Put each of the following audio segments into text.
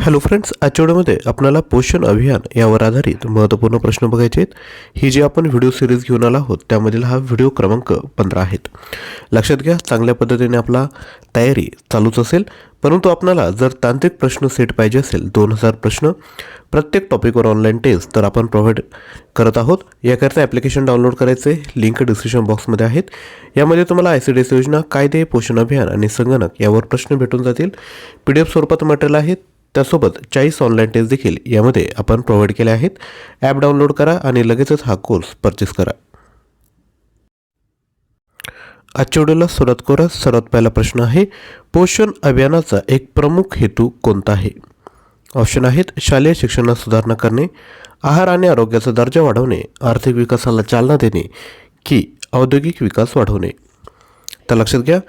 Hello friends आजच्या व्हिडिओमध्ये आपल्याला पोषण अभियान यावर आधारित महत्त्वपूर्ण प्रश्न बघायचे आहेत. ही जी आपण व्हिडिओ सिरीज घेऊन आलो आहोत त्यामधील हा व्हिडिओ क्रमांक पंधरा आहेत. लक्षात घ्या चांगल्या पद्धतीने आपला तयारी चालूच असेल. परंतु आपल्याला जर तांत्रिक प्रश्न सेट पाहिजे असेल दोन हजार प्रश्न प्रत्येक टॉपिकवर ऑनलाईन टेस्ट तर आपण प्रोव्हाइड करत आहोत. याकरता ॲप्लिकेशन डाउनलोड करायचे लिंक डिस्क्रिप्शन बॉक्समध्ये आहेत. यामध्ये तुम्हाला आय सी डी एस योजना कायदे पोषण अभियान आणि संगणक यावर प्रश्न भेटून जातील. पी डी एफ स्वरूपात मटेरियल आहेत त्यासोबत चाळीस ऑनलाईन टेस्ट देखील यामध्ये आपण प्रोव्हाइड केले आहेत. ॲप डाउनलोड करा आणि लगेचच हा कोर्स परचेस करा. आजच्या व्हिडिओला सुरुवात करूया सर्वात पहिला प्रश्न आहे पोषण अभियानाचा एक प्रमुख हेतू कोणता आहे? ऑप्शन आहेत शालेय शिक्षणात सुधारणा करणे आहार आणि आरोग्याचा दर्जा वाढवणे आर्थिक विकासाला चालना देणे की औद्योगिक विकास वाढवणे. तर लक्षात घ्या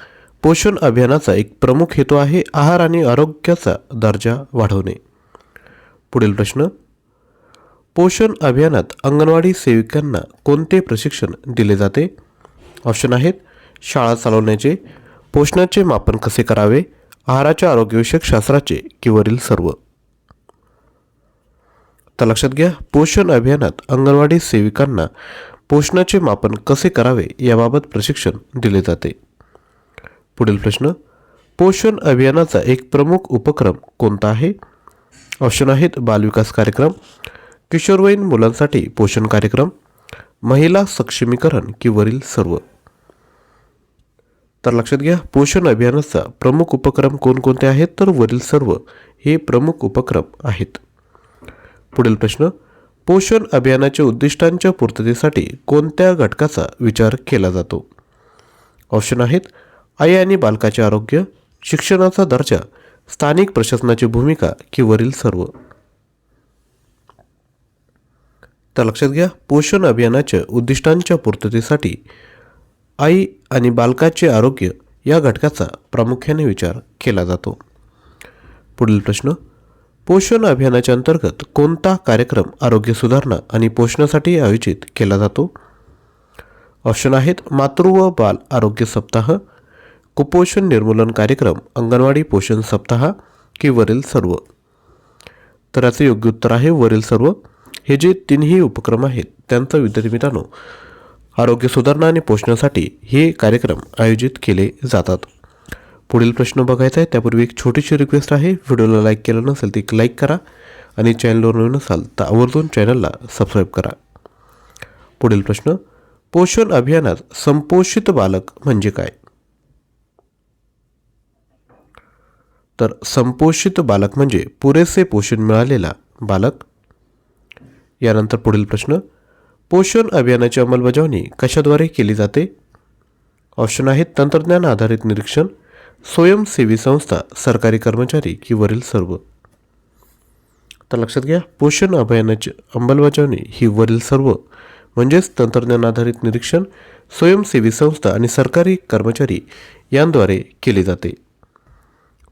पोषण अभियानाचा एक प्रमुख हेतू आहे आहार आणि आरोग्याचा दर्जा वाढवणे. पुढील प्रश्न पोषण अभियानात अंगणवाडी सेविकांना कोणते प्रशिक्षण दिले जाते? ऑप्शन आहेत शाळा चालवण्याचे पोषणाचे मापन कसे करावे आहाराच्या आरोग्यविषयक शास्त्राचे किंवरील सर्व. तर लक्षात घ्या पोषण अभियानात अंगणवाडी सेविकांना पोषणाचे मापन कसे करावे याबाबत प्रशिक्षण दिले जाते. पुढील प्रश्न. पोषण अभियानाचा एक प्रमुख उपक्रम कोणता आहे? ऑप्शन आहेत बालविकास कार्यक्रम किशोरवयीन मुलांसाठी पोषण कार्यक्रम महिला सक्षमीकरण की वरील सर्व. तर लक्षात घ्या पोषण अभियानाचा प्रमुख उपक्रम कोणकोणते आहेत? तर वरील सर्व हे प्रमुख उपक्रम आहेत. पुढील प्रश्न पोषण अभियानाच्या उद्दिष्टांच्या पूर्ततेसाठी कोणत्या घटकाचा विचार केला जातो? ऑप्शन आहेत आई आणि बालकाचे आरोग्य शिक्षणाचा दर्जा स्थानिक प्रशासनाची भूमिका की वरील सर्व? तर लक्षात घ्या पोषण अभियानाच्या उद्दिष्टांच्या पूर्ततेसाठी आई आणि बालकाचे आरोग्य या घटकाचा प्रामुख्याने विचार केला जातो. पुढील प्रश्न पोषण अभियानाच्या अंतर्गत कोणता कार्यक्रम आरोग्य सुधारणा आणि पोषणासाठी आयोजित केला जातो? ऑप्शन आहेत मातृ व बाल आरोग्य सप्ताह कुपोषण निर्मूलन कार्यक्रम अंगणवाडी पोषण सप्ताह की वरील सर्व? तर याचं योग्य उत्तर आहे वरील सर्व. हे जे तीनही उपक्रम आहेत त्यांचा विद्यार्थी मित्रांनो आरोग्य सुधारणा आणि पोषणासाठी हे कार्यक्रम आयोजित केले जातात. पुढील प्रश्न बघायचा आहे त्यापूर्वी एक छोटीशी रिक्वेस्ट आहे. व्हिडिओला लाईक केलं नसेल तर एक लाईक करा आणि चॅनलवर नवीन असाल तर आवर्जून चॅनलला सबस्क्राईब करा. पुढील प्रश्न पोषण अभियानात संपोषित बालक म्हणजे काय? तर संपोषित बालक म्हणजे पुरेसे पोषण मिळालेला बालक? यानंतर पुढील प्रश्न पोषण अभियानाची अंमलबजावणी कशाद्वारे केली जाते? ऑप्शन आहेत तंत्रज्ञान आधारित निरीक्षण स्वयंसेवी संस्था सरकारी कर्मचारी की वरील सर्व. तर लक्षात घ्या पोषण अभियानाची अंमलबजावणी ही वरील सर्व म्हणजेच तंत्रज्ञान आधारित निरीक्षण स्वयंसेवी संस्था आणि सरकारी कर्मचारी यांद्वारे केली जाते.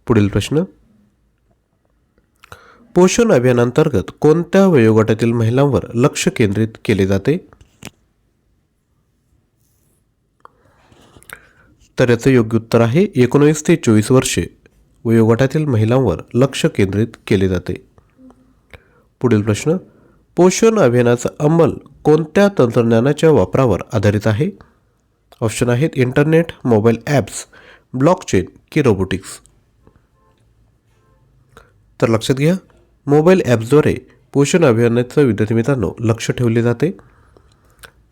पुढील प्रश्न. पोषण अभियानांतर्गत कोणत्या वयोगटातील महिलांवर लक्ष केंद्रित केले जाते? तर याचं योग्य उत्तर आहे एकोणीस ते चोवीस वर्षे वयोगटातील महिलांवर लक्ष केंद्रित केले जाते. पुढील प्रश्न पोषण अभियानाचा अंमल कोणत्या तंत्रज्ञानाच्या वापरावर आधारित आहे? ऑप्शन आहेत इंटरनेट मोबाईल ॲप्स ब्लॉकचेन की रोबोटिक्स. तर लक्षात घ्या मोबाईल ॲप्सद्वारे पोषण अभियानाचं विद्यार्थी मित्रांनो लक्ष ठेवले जाते.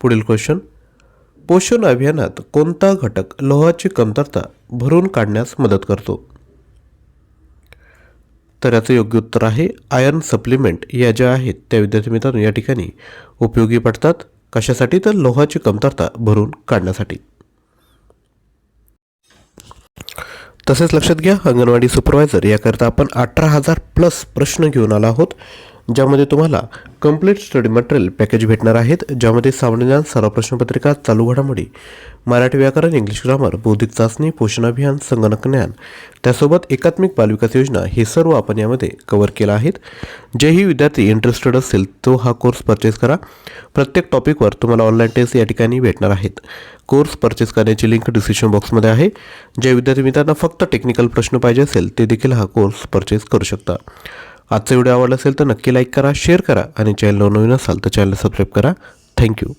पुढील क्वेश्चन पोषण अभियानात कोणता घटक लोहाची कमतरता भरून काढण्यास मदत करतो? तर याचं योग्य उत्तर आहे आयर्न सप्लिमेंट या ज्या आहेत त्या विद्यार्थी मित्रांनो या ठिकाणी उपयोगी पडतात. कशासाठी? तर लोहाची कमतरता भरून काढण्यासाठी. तसेच लक्षात घ्या अंगणवाडी सुपरवायझर याकरता आपण अठरा हजार प्लस प्रश्न घेऊन आला आहोत. ज्यामध्ये तुम्हाला कंप्लीट स्टडी मटेरियल पॅकेज भेटणार आहेत ज्यामध्ये सामान्य ज्ञान सराव प्रश्नपत्रिका चालू घडामोडी मराठी व्याकरण इंग्लिश ग्रामर बौद्धिक चाचणी पोषण अभियान संगणक ज्ञान त्यासोबत एकात्मिक बालविकास योजना हे सर्व आपण यामध्ये कव्हर केलं आहेत. जेही विद्यार्थी इंटरेस्टेड असेल तो हा कोर्स परचेस करा. प्रत्येक टॉपिकवर तुम्हाला ऑनलाईन टेस्ट या ठिकाणी भेटणार आहेत. कोर्स परचेस करण्याची लिंक डिस्क्रिप्शन बॉक्समध्ये आहे. ज्या विद्यार्थी मित्रांना फक्त टेक्निकल प्रश्न पाहिजे असेल ते देखील हा कोर्स परचेस करू शकता. आजचा व्हिडिओ आवडला असेल तर नक्की लाईक करा शेअर करा आणि चॅनल नवीन असाल तर चॅनल सबस्क्राईब करा. थँक्यू